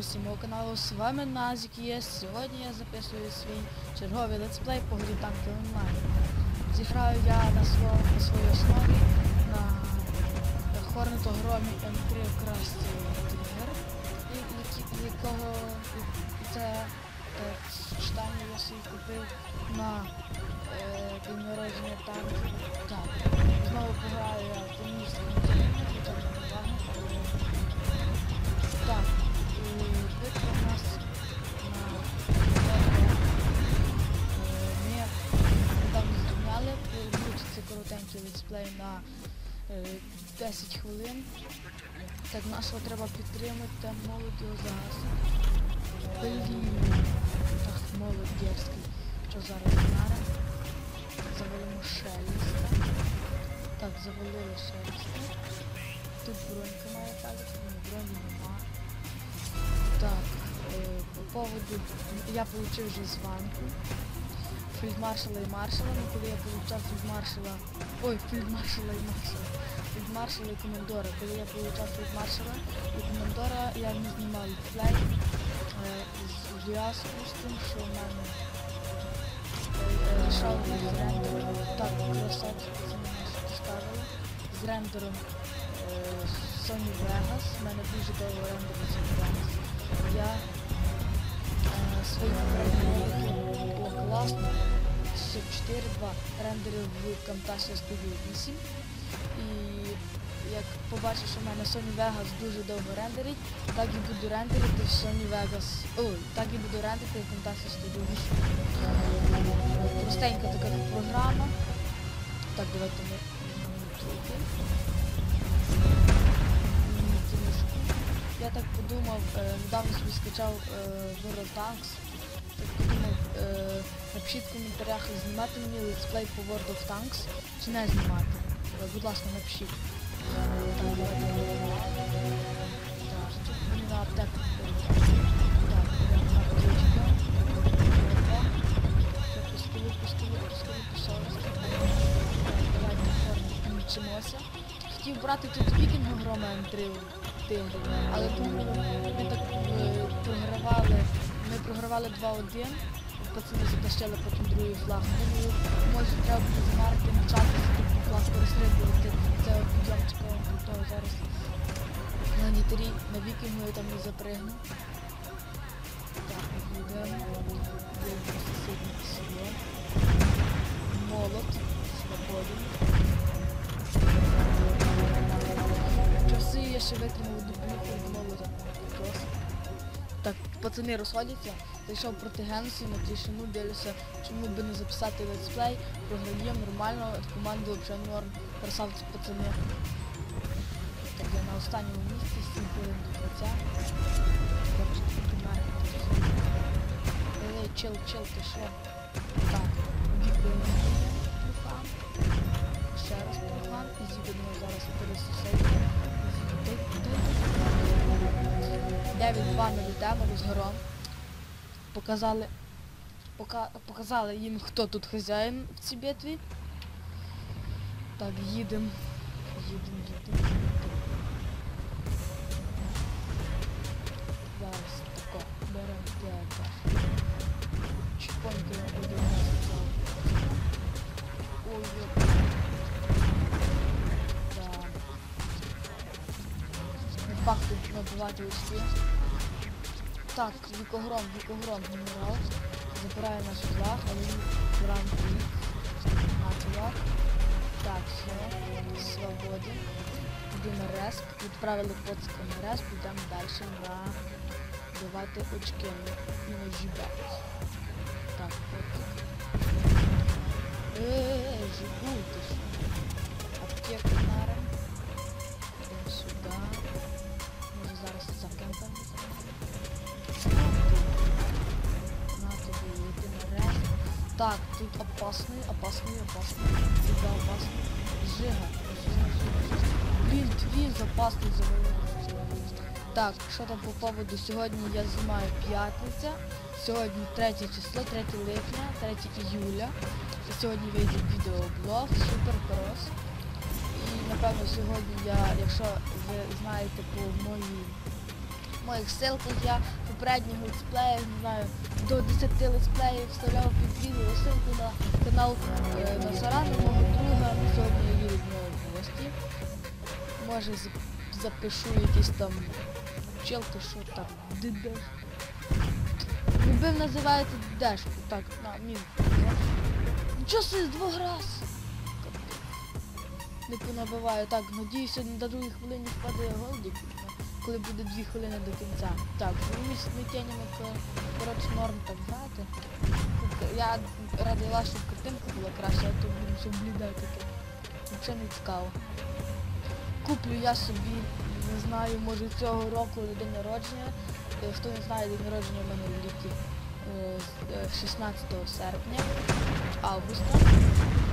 гості мого каналу, з вами Назік є. Сьогодні я записую свій черговий летсплей по грі танки онлайн. Зіграю я на, своєму, на своїй основі на Хорнето Громі М3 якраз тригер, якого це е, штані я собі купив на е, день народження танків. Так, знову пограю я в комуністському 10 хвилин. Так нашого треба підтримати, молодь його загасить. Блін, так молодь дерзкий, що зараз знає. Завалимо шеліста. Так, завалили шеліста. Тут бронька має падати, ні, броні нема. Так, е, по поводу, я отримав вже званку. Фельдмаршала і маршала, ну коли я получав фельдмаршала, ой, фельдмаршала і маршала, фельдмаршала і командора. Коли я получав фельдмаршала і командора, я не знімав флей е, з зв'язку з тим, що в мене е, рішав з рендером, так, красавчик, це мене ставили, з рендером е, Sony Vegas, в мене дуже довго рендер Sony Vegas. Я е, свої попередні було класно, все 4-2 рендерив в Camtasia Studio 8 і як побачив, що в мене Sony Vegas дуже довго рендерить, так і буду рендерити в Sony Vegas, ой, так і буду рендерити в Camtasia Studio 8. Простенька така програма. Так, давайте ми. Я так подумав, е, недавно собі скачав е, World Tanks. Так подумав, е, напишіть в коментарях, знімати мені летсплей по World of Tanks чи не знімати. Е, Будь ласка, напишіть. Хотів брати тут вікінга грома М3 тигри, але тому ми так е, програвали, ми програвали 2-1, пацани затащили потім другий флаг. Думаю, може треба буде замарити навчатися, тут флаг перестрибувати. Підйомчика того зараз. На нітері, на вікінгу я там не запригну. Так, йдемо. В сусіднє село. Молот. Свободен. Часи я ще витримав дубліку від молота. Так, пацани розходяться. Зайшов проти Генсі на тишину, дивлюся, чому би не записати летсплей, програємо нормально, команди взагалі норм, красавці пацани. Останньому місці, 7 хвилин до кінця. Ей, чел, чел, ти що? Так. Плюхан. Ще раз плюхан. І зіб'ємо зараз 400 9-2 на літемо з гором. Показали, пока, показали їм, хто тут хазяїн в цій битві. Так, їдемо. Їдемо, їдемо. Набивати очки. Так, вікогром, вікогром генерал. Забирає наш флаг, але він флаг. Так, все, свободен. Йду на респ. Відправили коцика на респ, йдемо далі на давати очки і на. Так. Еee, жигуль, ти що? Так, тут опасний, опасний, опасний. Тут да, опасний. Жига. Блін, твін запасний завалив. Так, що там по поводу? Сьогодні я знімаю п'ятниця. Сьогодні 3 число, 3 липня, 3 іюля. І сьогодні вийде відеоблог, супер крос. І напевно сьогодні я, якщо ви знаєте по моїй моїх ссылках. Я в попередніх летсплеях, не знаю, до 10 летсплеїв вставляв під відео ссылку на канал е, Назара, на мого друга. Сьогодні я їду в гості. Може запишу якісь там пчелки, що там, диде. Любим називається дешку. Так, на, мін. Нічого з двох раз. Не понабиваю. Так, надіюся, на другій хвилині впаде голдік, коли буде дві хвилини до кінця. Так, мені з сміттєннями, коротше, норм так грати. Я радила, щоб картинка була краще, а то блін, все таке. Взагалі не цікаво. Куплю я собі, не знаю, може цього року день народження. Е, Хто не знає, день народження в мене в літі е, з- е, 16 серпня, августа.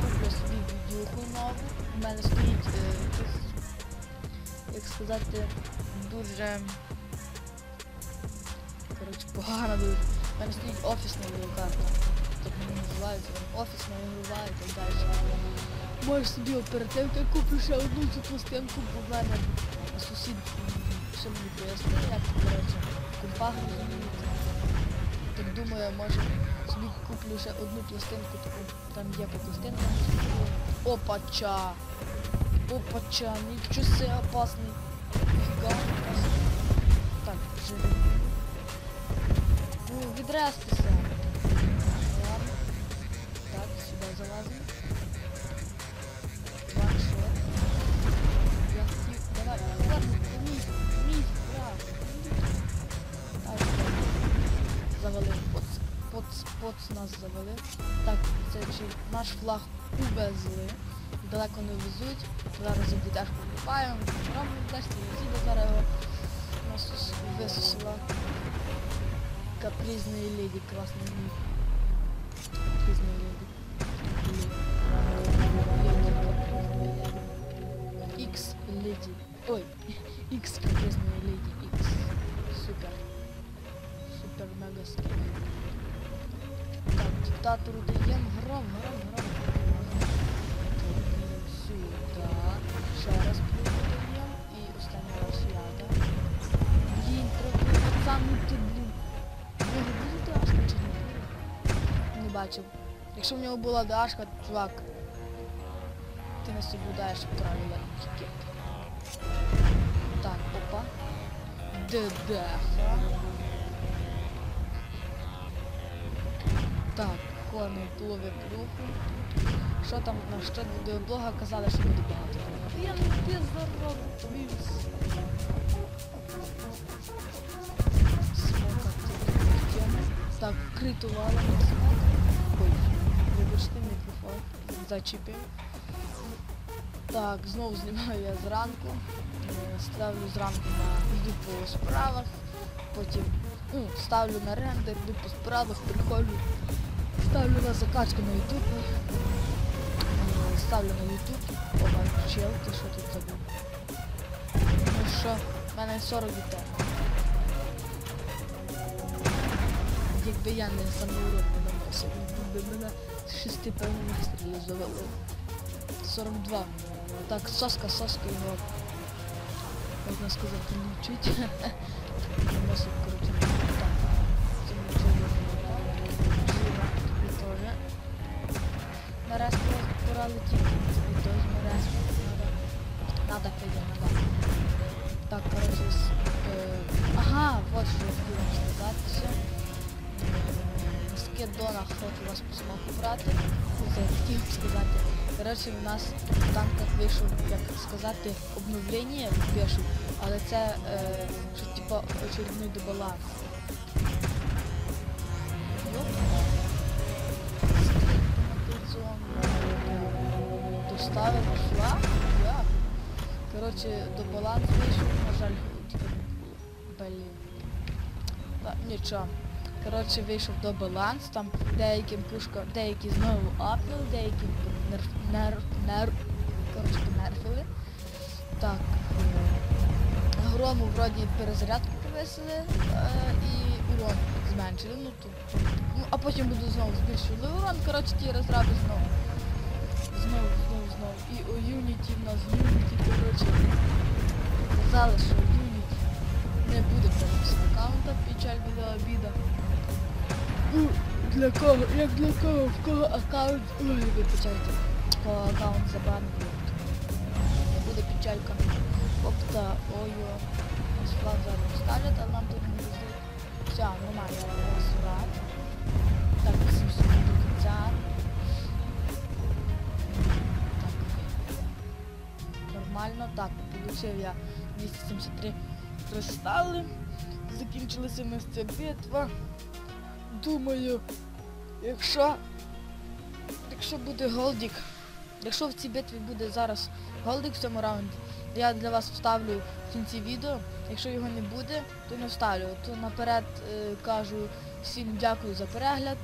Куплю собі відюху нову. У мене стоїть, е, як сказати, дуже коротше, погано дуже. У мене стоїть офісна відеокарта. Так вони називаються, офісна ігрова і так далі. Можеш собі оперативки куплю ще одну цю пластинку, бо в мене сусід ще мені пояснив, як коротше, компах розуміють. Так думаю, може собі куплю ще одну пластинку, таку там є по пластинкам. Опача! Опача, нічого себе опасний. Фіга опасний. Так, живи. Ну, відрестися. Ладно. Так, сюди залазимо. Ваншот. Я. Давай, ладно, міст, міст, брат. Так, завалив. Поц, нас завалив. Так, це чи наш флаг увезли. Далеко не везуть. Зараз за дітешку купаємо. Робимо дешті, їде зараз його нас висусила. Капризные леди, классный ник. Капризные леди. X леди. Ой, X капризные леди X. Супер. Супер мега скин. Так, диктатору даем гром, гром, гром. Ще раз даем. І останній раз яда. Блін, треба пацанути, блін. Нього буде дашка чи ні? Не бачив. Якщо в нього була дашка, чувак, ти не соблюдаєш правила етикет. Так, опа. Дедеха. Так, коник ловить плюху. Що там на що відеоблога казали, що буде багато. Я не пізнаробився. Так, критувала смак. Ой, вибачте, мікрофон зачепив. Так, знову знімаю я зранку. Е, Ставлю зранку на йду по справах, потім ну, ставлю на рендер, йду по справах, приходжу, ставлю на закачку на YouTube. Е, Ставлю на YouTube. Опа, чел, ти що тут забув? Ну що, в мене 40 дітей. Якби я не самоурок не наносив, він би мене з шести певних стрілів завалив. 42. Так, соска, соска його, можна сказати, лічить. Наносив, коротше, так. Пора летіти, тобі теж на раз. Надо, надо надо. Так, коротше, с- е, ага, вот що я хотів вам сказати ще. З Дона хочу вас по смаку брати. Це я хотів сказати. Коротше, у нас в танках вийшов, як сказати, обновлення пишуть, але це е, що типа очередний дебаланс. Доставив флаг? Як? Коротше, до баланс вийшов, на жаль, тільки блін. Та, нічого. Коротше, вийшов до баланс, там деяким пушкам, деякі знову апнули, деякі нерф, нерф, нерф, коротше, понерфили. Так. е, Грому вроді перезарядку повисили е, і урон зменшили. Ну, тут, ну, а потім буду знову збільшувати урон. Коротше, ті розраби знову. Знову, знову, знову. І у Unity в нас Unity, коротше. Казали, що Unity не буде перепису аккаунта під час відеообіда. Ну, для кого? Як для кого? В кого аккаунт? Ой, вибачайте. Кого аккаунт забанили. Не буде печалька. Опта, ой-ой. Склад зараз ставлять, а нам тут не везуть. Все, нормально, раз, раз. Так, 7 секунд до кінця. Нормально, так, получив я 273 кристали. Закінчилася ми ця битва. Думаю, якщо, якщо буде голдік, якщо в цій битві буде зараз голдик в цьому раунді, я для вас вставлю в кінці відео. Якщо його не буде, то не вставлю. То наперед е, кажу всім дякую за перегляд.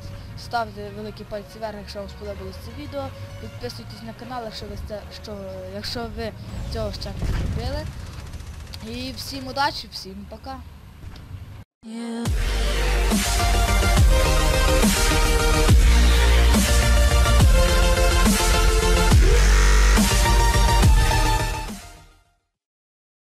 Ставте великі пальці вверх, якщо вам сподобалось це відео. Підписуйтесь на канал, якщо ви це, що, якщо ви цього ще не зробили. І всім удачі, всім пока. Yeah.